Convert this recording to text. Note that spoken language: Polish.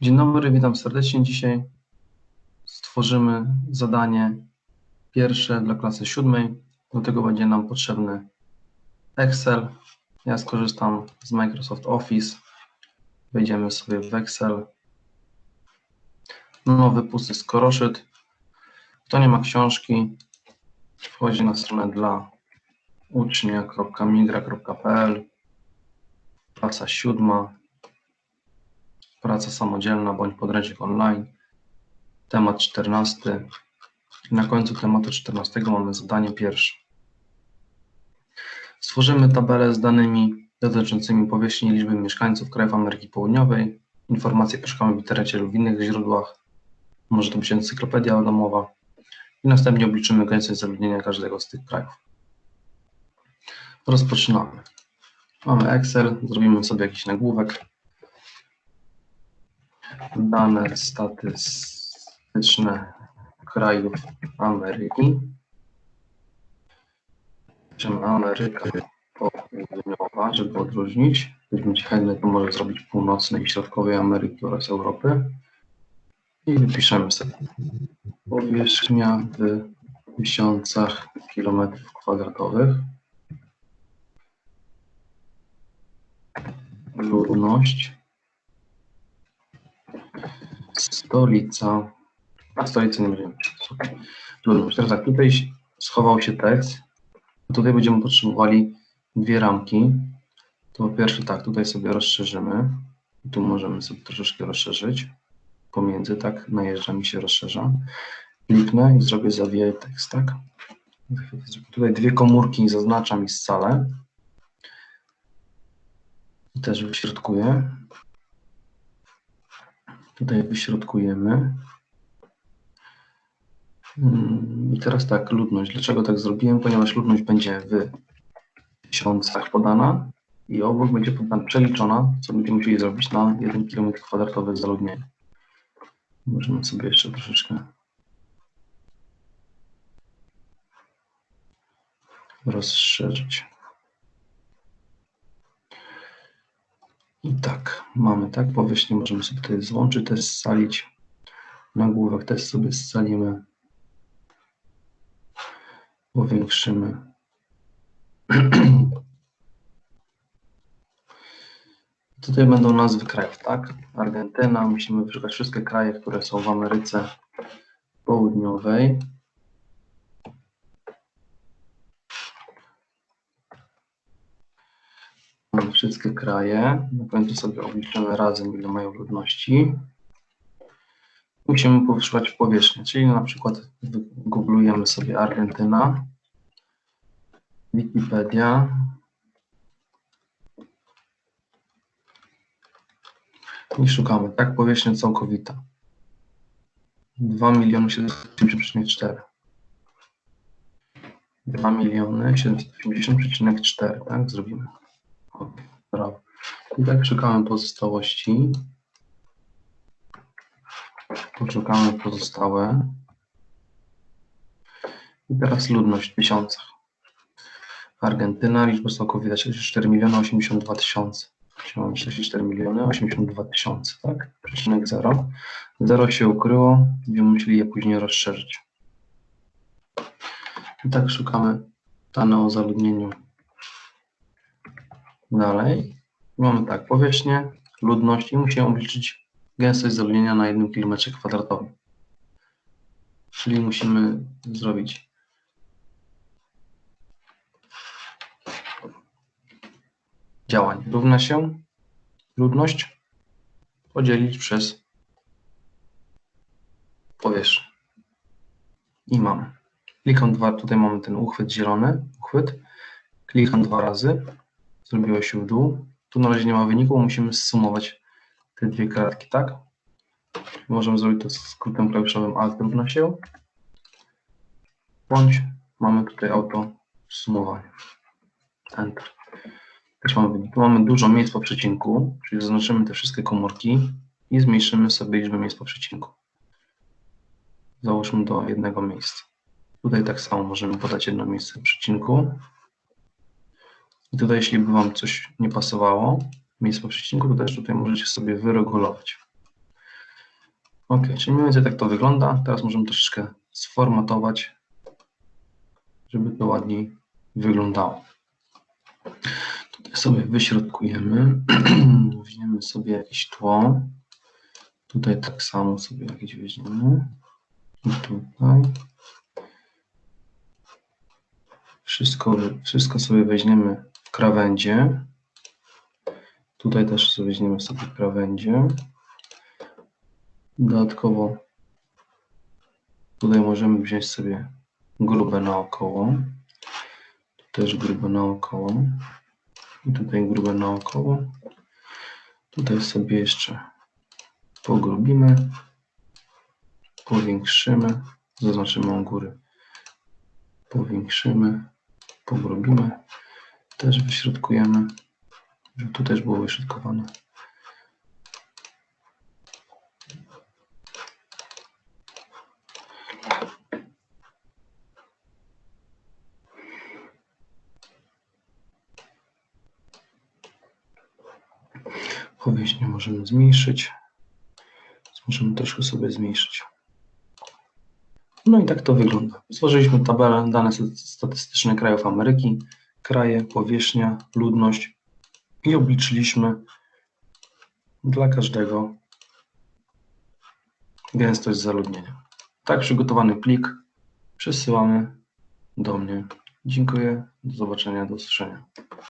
Dzień dobry, witam serdecznie. Dzisiaj stworzymy zadanie pierwsze dla klasy siódmej. Do tego będzie nam potrzebny Excel. Ja skorzystam z Microsoft Office. Wejdziemy sobie w Excel. Nowy pusty skoroszyt. Kto nie ma książki, wchodzi na stronę dla ucznia.migra.pl Klasa siódma praca samodzielna bądź podręcznik online. Temat 14. I na końcu tematu 14 mamy zadanie pierwsze. Stworzymy tabelę z danymi dotyczącymi powierzchni i liczby mieszkańców krajów Ameryki Południowej. Informacje poszukamy w internecie lub w innych źródłach. Może to być encyklopedia domowa. I następnie obliczymy gęstość zaludnienia każdego z tych krajów. Rozpoczynamy. Mamy Excel, zrobimy sobie jakiś nagłówek dane statystyczne krajów Ameryki. Piszemy Ameryka Południowa, żeby odróżnić. Gdybyśmy chętny, to może zrobić północnej i środkowej Ameryki oraz Europy. I wypiszemy sobie powierzchnia w tysiącach kilometrów kwadratowych. Ludność Stolica. A stolicy nie będziemy pisać. Ludność. Teraz tak, tutaj schował się tekst. Tutaj będziemy potrzebowali dwie ramki. To po pierwsze tak, tutaj sobie rozszerzymy. Tu możemy sobie troszeczkę rozszerzyć. Pomiędzy, tak, najeżdża mi się rozszerza. Kliknę i zrobię zawijaj tekst, tak. Tutaj dwie komórki zaznaczam i scalę. I też wyśrodkuję. Tutaj wyśrodkujemy. Mm, I teraz tak, ludność. Dlaczego tak zrobiłem? Ponieważ ludność będzie w tysiącach podana i obok będzie podana przeliczona, co będziemy musieli zrobić na 1 km kwadratowy zaludnienia. Możemy sobie jeszcze troszeczkę rozszerzyć. I tak, mamy tak, powierzchnię możemy sobie tutaj złączyć, też scalić. Nagłówek też sobie scalimy. Powiększymy. Tutaj będą nazwy krajów, tak? Argentyna, musimy wyszukać wszystkie kraje, które są w Ameryce Południowej. Mamy wszystkie kraje. Na końcu sobie obliczymy razem, ile mają ludności. Musimy poszukać powierzchnię, czyli na przykład googlujemy sobie Argentyna, Wikipedia. I szukamy, tak, powierzchnia całkowita. 2 miliony 780,4. 2 miliony 780,4, tak, zrobimy. Brawo. I tak szukamy pozostałości. Poszukamy pozostałe. I teraz ludność w tysiącach. Argentyna, liczba całkowita 4 miliony 82 tysiące. Mamy 44 miliony 82 tysiące, tak? Przecinek 0. 0 się ukryło, będziemy musieli je później rozszerzyć. I tak szukamy dane o zaludnieniu Dalej mamy tak, powierzchnię, ludność i musimy obliczyć gęstość zaludnienia na 1 km kwadratowym. Czyli musimy zrobić działanie. Równa się ludność podzielić przez powierzchnię. I mamy. Klikam dwa, tutaj mamy ten uchwyt zielony, uchwyt. Klikam dwa razy zrobiło się w dół. Tu na razie nie ma wyniku, musimy zsumować te dwie kratki, tak? Możemy zrobić to skrótem klawiszowym Alt równa się. Bądź mamy tutaj auto sumowanie. Enter. Też mamy wynik. Tu mamy dużo miejsc po przecinku, czyli zaznaczymy te wszystkie komórki i zmniejszymy sobie liczbę miejsc po przecinku. Załóżmy do jednego miejsca. Tutaj tak samo możemy podać jedno miejsce w przecinku. I tutaj, jeśli by Wam coś nie pasowało, miejsce po przecinku, to też tutaj możecie sobie wyregulować. Ok, czyli mniej więcej tak to wygląda. Teraz możemy troszeczkę sformatować, żeby to ładniej wyglądało. Tutaj sobie wyśrodkujemy, weźmiemy sobie jakieś tło. Tutaj tak samo sobie jakieś weźmiemy. I tutaj. Wszystko, wszystko sobie weźmiemy krawędzie. Tutaj też sobie weźmiemy sobie krawędzie. Dodatkowo tutaj możemy wziąć sobie grube naokoło. Tu też grube naokoło. I tutaj grube naokoło. Tutaj sobie jeszcze pogrubimy, powiększymy, zaznaczymy u góry, powiększymy, pogrubimy, też wyśrodkujemy, żeby tu też było wyśrodkowane. Powierzchnię możemy zmniejszyć. Możemy troszkę sobie zmniejszyć. No i tak to wygląda. Stworzyliśmy tabelę dane statystyczne krajów Ameryki, kraje, powierzchnia, ludność i obliczyliśmy dla każdego gęstość zaludnienia. Tak przygotowany plik przesyłamy do mnie. Dziękuję, do zobaczenia, do usłyszenia.